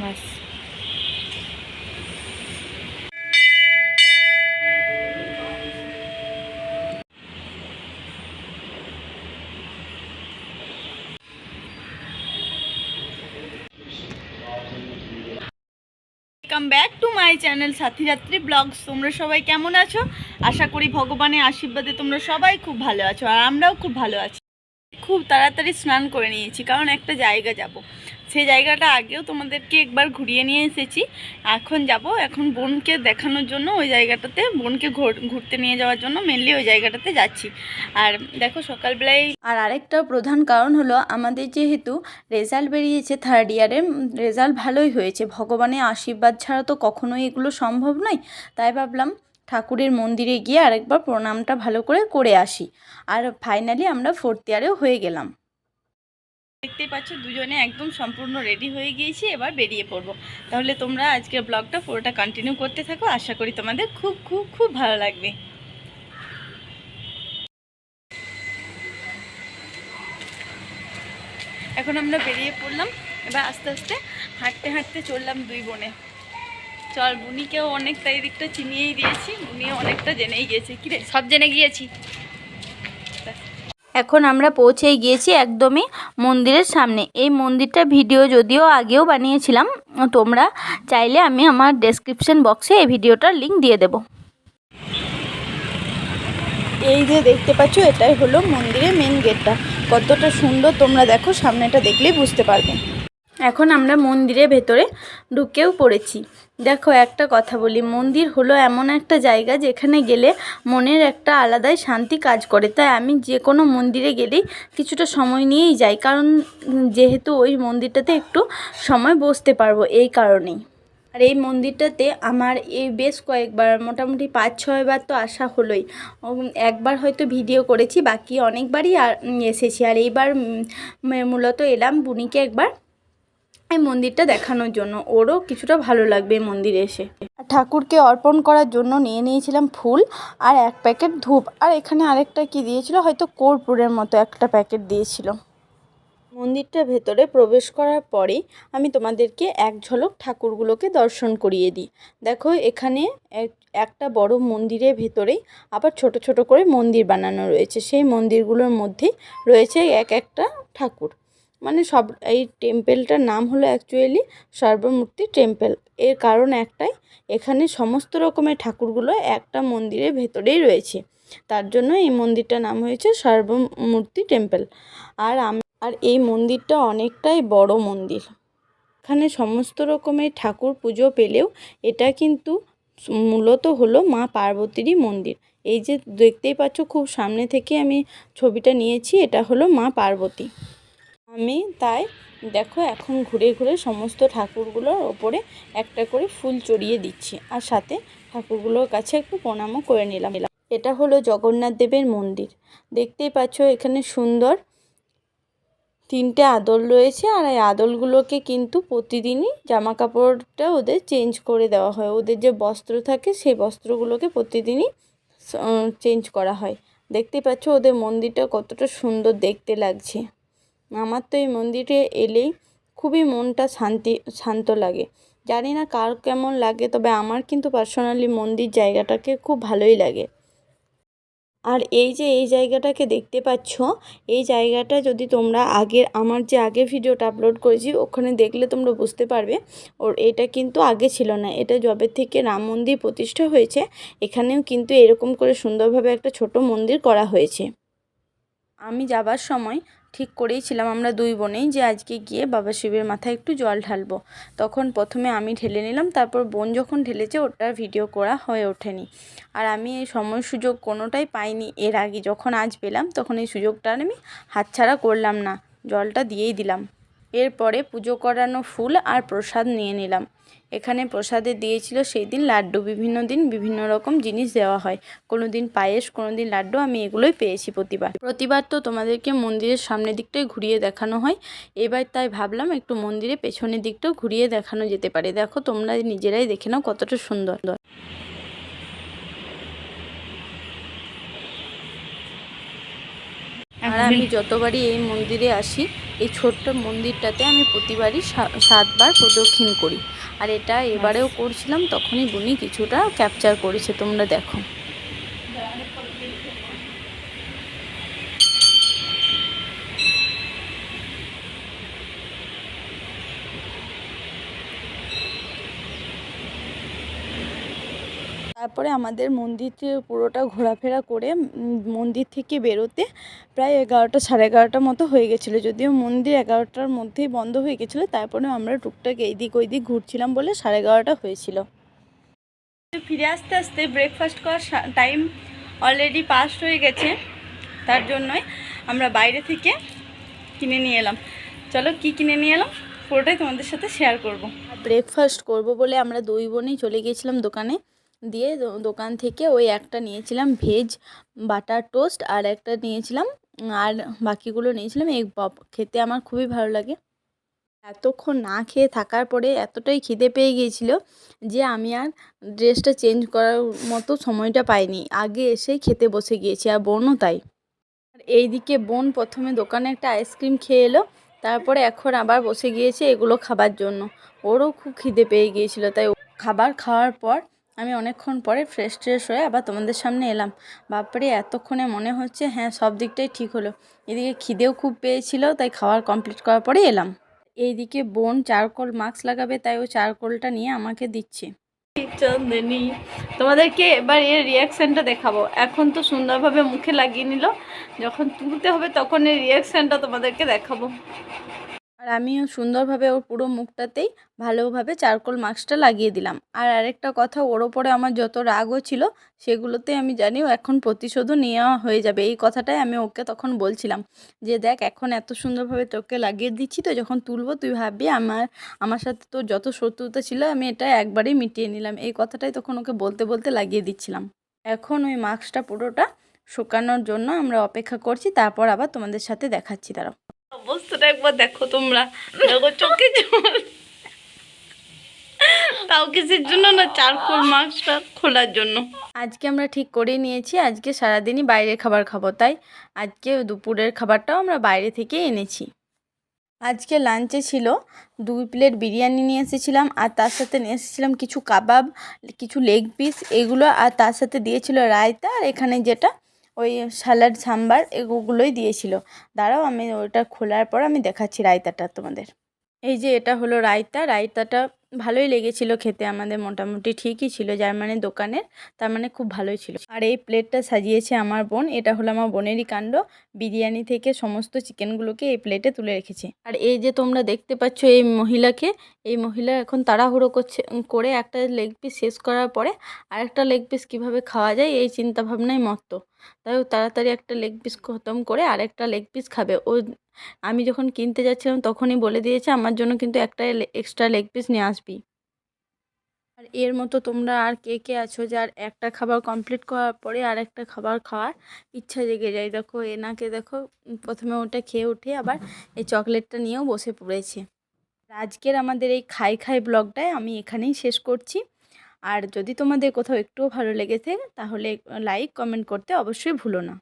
Welcome back to my channel সাথীরাত্রি vlogs তোমরা সবাই কেমন আছো? আশা করি ভগবানের আশীর্বাদে তোমরা সবাই খুব ভালো আছো, আর আমরাও খুব ভালো আছি। খুব তাড়াতাড়ি স্নান করে নিয়েছি, কারণ একটা জায়গা যাব। সেই জায়গাটা আগেও তোমাদেরকে একবার ঘুরিয়ে নিয়ে এসেছি, এখন যাব। এখন বোনকে দেখানোর জন্য ওই জায়গাটাতে, বোনকে ঘোর- ঘুরতে নিয়ে যাওয়ার জন্য মেনলি ওই জায়গাটাতে যাচ্ছি। আর দেখো সকালবেলায় আর আরেকটা প্রধান কারণ হলো, আমাদের যেহেতু রেজাল্ট বেরিয়েছে থার্ড ইয়ারে রেজাল্ট ভালোই হয়েছে। ভগবানের আশীর্বাদ ছাড়া তো কখনোই এগুলো সম্ভব নয়। তাই ভাবলাম ঠাকুরের মন্দিরে গিয়ে আরেকবার প্রণামটা ভালো করে করে আসি। আর ফাইনালি আমরা ফোর্থ ইয়ারেও হয়ে গেলাম। দেখতেই পাচ্ছ, দুজনে একদম সম্পূর্ণ রেডি হয়ে গিয়েছি, এবার বেরিয়ে পড়ব। তাহলে তোমরা আজকের ব্লগটা পুরোটা কন্টিনিউ করতে থাকো। আশা করি তোমাদের খুব খুব খুব ভালো লাগবে। এখন আমরা বেরিয়ে পড়লাম। এবার আস্তে আস্তে হাঁটতে হাঁটতে চললাম দুই বোনে। চল বুনিকেও অনেকটা এই দিকটা চিনিয়েই দিয়েছি বুনিও অনেকটা জেনেই গিয়েছে। কি রে সব জেনে গিয়েছি। এখন আমরা পৌঁছেই গিয়েছি একদমই মন্দিরের সামনে। এই মন্দিরটা ভিডিও যদিও আগেও বানিয়েছিলাম তোমরা চাইলে আমি আমার ডেসক্রিপশন বক্সে এই ভিডিওটার লিঙ্ক দিয়ে দেব। এই যে দেখতে পাচ্ছ এটাই হলো মন্দিরের মেন গেটটা কতটা সুন্দর তোমরা দেখো সামনেটা দেখলেই বুঝতে পারবে। এখন আমরা মন্দিরের ভেতরে ঢুকেও পড়েছি। দেখো, একটা কথা বলি, মন্দির হলো এমন একটা জায়গা যেখানে গেলে মনের একটা আলাদাই শান্তি কাজ করে। তাই আমি যে কোনো মন্দিরে গেলেই কিছুটা সময় নিয়েই যাই, কারণ যেহেতু ওই মন্দিরটাতে একটু সময় বসতে পারব এই কারণেই। আর এই মন্দিরটাতে আমার এই বেশ কয়েকবার, মোটামুটি পাঁচ ছয়বার তো আসা হলোই। একবার হয়তো ভিডিও করেছি, বাকি অনেকবারই আর এসেছি। আর এইবার মূলত এলাম বুনিকে একবার। এই মন্দিরটা দেখানোর জন্য। ওরও কিছুটা ভালো লাগবে এই মন্দিরে এসে। ঠাকুরকে অর্পণ করার জন্য নিয়ে নিয়েছিলাম ফুল আর এক প্যাকেট ধূপ। আর এখানে আরেকটা কি দিয়েছিল? হয়তো কর্পূরের মতো একটা প্যাকেট দিয়েছিল। মন্দিরটার ভেতরে প্রবেশ করার পরেই আমি তোমাদেরকে এক ঝলক ঠাকুরগুলোকে দর্শন করিয়ে দিই। দেখো, এখানে এক- একটা বড় মন্দিরের ভেতরেই আবার ছোট ছোট করে মন্দির বানানো রয়েছে। সেই মন্দিরগুলোর মধ্যে রয়েছে এক একটা ঠাকুর। মানে সব, এই টেম্পেলটার নাম হলো অ্যাকচুয়ালি সর্বমূর্তি টেম্পেল। এর কারণ একটাই, এখানে সমস্ত রকমের ঠাকুরগুলো একটা মন্দিরের ভেতরেই রয়েছে। তার জন্য এই মন্দিরটার নাম হয়েছে সর্বমূর্তি টেম্পেল। আর আমি, আর এই মন্দিরটা অনেকটাই বড় মন্দির। এখানে সমস্ত রকমের ঠাকুর পুজো পেলেও এটা কিন্তু মূলত হলো মা পার্বতীরই মন্দির। এই যে দেখতেই পাচ্ছ, খুব সামনে থেকে আমি ছবিটা নিয়েছি, এটা হলো মা পার্বতী। আমি তাই দেখো এখন ঘুরে ঘুরে সমস্ত ঠাকুরগুলোর ওপরে একটা করে ফুল চড়িয়ে দিচ্ছি। আর সাথে ঠাকুরগুলোর কাছে একটু প্রণামও করে নিলাম। এটা হলো জগন্নাথ দেবের মন্দির। দেখতেই পাচ্ছ এখানে সুন্দর তিনটে আদল রয়েছে আর এই আদলগুলোকে কিন্তু প্রতিদিনই জামা কাপড়টা ওদের চেঞ্জ করে দেওয়া হয়। ওদের যে বস্ত্র থাকে সেই বস্ত্রগুলোকে প্রতিদিনই চেঞ্জ করা হয়। দেখতেই পাচ্ছ ওদের মন্দিরটা কতটা সুন্দর দেখতে লাগছে। আমার তো এই মন্দিরে এলেই খুবই মনটা শান্তি, শান্ত লাগে। জানি না কার কেমন লাগে, তবে আমার কিন্তু পার্সোনালি মন্দির জায়গাটাকে খুব ভালোই লাগে। আর এই যে এই জায়গাটাকে দেখতে পাচ্ছ, এই জায়গাটা যদি তোমরা আগের, আমার যে আগে ভিডিওটা আপলোড করেছি, ওখানে দেখলে তোমরা বুঝতে পারবে। ওর, এটা কিন্তু আগে ছিল না। এটা যবে থেকে রাম মন্দির প্রতিষ্ঠা হয়েছে, এখানেও কিন্তু এরকম করে সুন্দরভাবে একটা ছোট মন্দির করা হয়েছে। আমি যাবার সময় ঠিক করেইছিলাম আমরা দুই বোনেই যে আজকে গিয়ে বাবা শিবের মাথায় একটু জল ঢালবো। তখন প্রথমে আমি ঢেলে নিলাম, তারপর বোন যখন ঢেলেছে ওটার ভিডিও করা হয়ে ওঠেনি। আর আমি এই সময় সুযোগ কোনোটাই পাইনি। এর আগে যখন আজ পেলাম, তখন এই সুযোগটা আমি হাতছাড়া করলাম না। জলটা দিয়েই দিলাম। এরপরে পুজো করানো ফুল আর প্রসাদ নিয়ে নিলাম। এখানে প্রসাদে দিয়েছিল সেই দিন লাড্ডু। বিভিন্ন দিন বিভিন্ন রকম জিনিস দেওয়া হয়। কোনো দিন পায়েস কোনো দিন লাড্ডু, আমি এগুলোই পেয়েছি প্রতিবার। প্রতিবার তো তোমাদেরকে মন্দিরের সামনের দিকটাই ঘুরিয়ে দেখানো হয়। এবার তাই ভাবলাম একটু মন্দিরের পেছনের দিকটাও ঘুরিয়ে দেখানো যেতে পারে। দেখো, তোমরা নিজেরাই দেখে নাও কতটা সুন্দর। আর আমি যতবারই এই মন্দিরে আসি এই ছোট্ট মন্দিরটাতে আমি প্রতিবারই সা- সাতবার প্রদক্ষিণ করি। আর এটা এবারেও করছিলাম তখনই বুনি কিছুটা ক্যাপচার করেছে তোমরা দেখো। তারপরে আমাদের মন্দিরটি পুরোটা ঘোরাফেরা করে মন্দির থেকে বেরোতে প্রায় এগারোটা সাড়ে এগারোটার মতো হয়ে গেছিল। যদিও মন্দির এগারোটার মধ্যেই বন্ধ হয়ে গেছিল তারপরে আমরা টুকটাক এইদিক ওইদিক ঘুরছিলাম বলে সাড়ে এগারোটা হয়েছিল। ফিরে আসতে আসতে ব্রেকফাস্ট করার টাইম অলরেডি পাস্ট হয়ে গেছে। তার জন্যই আমরা বাইরে থেকে কিনে নিয়ে এলাম। চলো কি কিনে নিয়ে এলাম? পুরোটাই তোমাদের সাথে শেয়ার করব। ব্রেকফাস্ট করব বলে আমরা দুই বোনেই চলে গিয়েছিলাম দোকানে। দিয়ে দোকান থেকে ওই একটা নিয়েছিলাম ভেজ বাটার টোস্ট আর একটা নিয়েছিলাম, আর বাকিগুলো নিয়েছিলাম এগ পপ। খেতে আমার খুবই ভালো লাগে। এতক্ষণ না খেয়ে থাকার পরে এতটাই খিদে পেয়ে গিয়েছিল যে আমি আর ড্রেসটা চেঞ্জ করার মতো সময়টা পাইনি। আগে এসেই খেতে বসে গিয়েছি, আর বোনও তাই। আর এইদিকে বোন প্রথমে দোকানে একটা আইসক্রিম খেয়ে এলো, তারপরে এখন আবার বসে গিয়েছে এগুলো খাবার জন্য। ওরও খুব খিদে পেয়ে গিয়েছিল, তাই খাবার খাওয়ার পর আমি অনেকক্ষণ পরে ফ্রেশ ট্রেশ হয়ে আবার তোমাদের সামনে এলাম। বাপরে, এতক্ষণে মনে হচ্ছে হ্যাঁ সব দিকটাই ঠিক হলো। এদিকে খিদেও খুব পেয়েছিল, তাই খাওয়ার কমপ্লিট করার পরে এলাম। এইদিকে বোন চারকোল মাস্ক লাগাবে, তাই ও চারকোলটা নিয়ে আমাকে দিচ্ছে। তোমাদেরকে এবার এর রিয়াকশানটা দেখাবো। এখন তো সুন্দরভাবে মুখে লাগিয়ে নিল। যখন তুলতে হবে তখন এর রিয়াকশানটা তোমাদেরকে দেখাবো। আর আমিও সুন্দরভাবে ওর পুরো মুখটাতেই ভালোভাবে চারকোল মাস্কটা লাগিয়ে দিলাম। আর আরেকটা কথা, ওর ওপরে আমার যত রাগও ছিল, সেগুলোতে আমি জানি এখন প্রতিশোধও নেওয়া হয়ে যাবে। এই কথাটাই আমি ওকে তখন বলছিলাম যে, দেখ, এখন এত সুন্দরভাবে তোকে লাগিয়ে দিচ্ছি তো, যখন তুলবো, তুই ভাববি আমার আমার সাথে তোর যত শত্রুতা ছিল, আমি এটা একবারেই মিটিয়ে নিলাম। এই কথাটাই তখন ওকে বলতে বলতে লাগিয়ে দিচ্ছিলাম। এখন ওই মাস্কটা পুরোটা শুকানোর জন্য আমরা অপেক্ষা করছি, তারপর আবার তোমাদের সাথে দেখাচ্ছি। তারা অবস্থাটা একবার দেখো তোমরা। দেখো চোখে তাও কিসের জন্য না চারকোল মাস্কটা খোলার জন্য। আজকে আমরা ঠিক করে নিয়েছি, আজকে সারাদিনই বাইরের খাবার খাব, তাই আজকে দুপুরের খাবারটাও আমরা বাইরে থেকে এনেছি। আজকে লাঞ্চে ছিল, দুই প্লেট বিরিয়ানি নিয়ে এসেছিলাম, আর তার সাথে নিয়ে এসেছিলাম কিছু কাবাব, কিছু লেগ পিস, এগুলো, আর তার সাথে দিয়েছিল রায়তা, আর এখানে যেটা ওই স্যালাড সাম্বার এগুলোই দিয়েছিল। দাঁড়াও, আমি ওটা খোলার পর আমি দেখাচ্ছি রায়তাটা তোমাদের। এই যে এটা হলো রায়তা, রায়তাটা ভালোই লেগেছিল খেতে। আমাদের মোটামুটি ঠিকই ছিল জার্মানির দোকানের, তার মানে খুব ভালোই ছিল। আর এই প্লেটটা সাজিয়েছে আমার বোন, এটা হলো আমার বোনেরই কাণ্ড। বিরিয়ানি থেকে সমস্ত চিকেনগুলোকে এই প্লেটে তুলে রেখেছে। আর এই যে তোমরা দেখতে পাচ্ছ এই মহিলাকে, এই মহিলা এখন তাড়াহুড়ো করছে করে একটা লেগ পিস শেষ করার পরে আরেকটা লেগ পিস কীভাবে খাওয়া যায় এই চিন্তাভাবনায় মত্ত। তাই তাড়াতাড়ি একটা লেগ পিস খতম করে আরেকটা লেগ পিস খাবে। ও আমি যখন কিনতে যাচ্ছিলাম তখনই বলে দিয়েছে, আমার জন্য কিন্তু একটা এক্সট্রা লেগ পিস নিয়ে আসবি। আর এর মতো তোমরা আর কে কে আছো যার একটা খাবার কমপ্লিট করার পরে আর একটা খাবার খাওয়ার ইচ্ছা জেগে যায়। দেখো, এনাকে দেখো, প্রথমে ওটা খেয়ে উঠে আবার এই চকলেটটা নিয়েও বসে পড়েছে। আজকের আমাদের এই খাই খাই ব্লগটায় আমি এখানেই শেষ করছি। আর যদি তোমাদের কোথাও একটুও ভালো লেগেছে, তাহলে লাইক কমেন্ট করতে অবশ্যই ভুলো না।